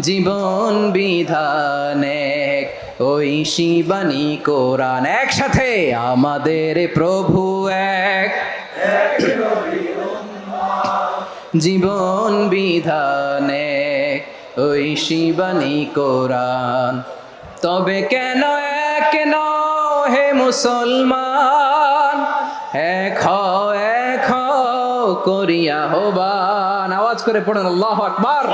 জীবন বিধান ওই শিবানী কোরআন একসাথে আমাদের প্রভু এক। জীবন বিধান এক, ওই শিবানী কোরআন। তবে কেন এক নও হে মুসলমান? এক হও করিয়া হবান আওয়াজ করে পড়ুন, আল্লাহ আকবার।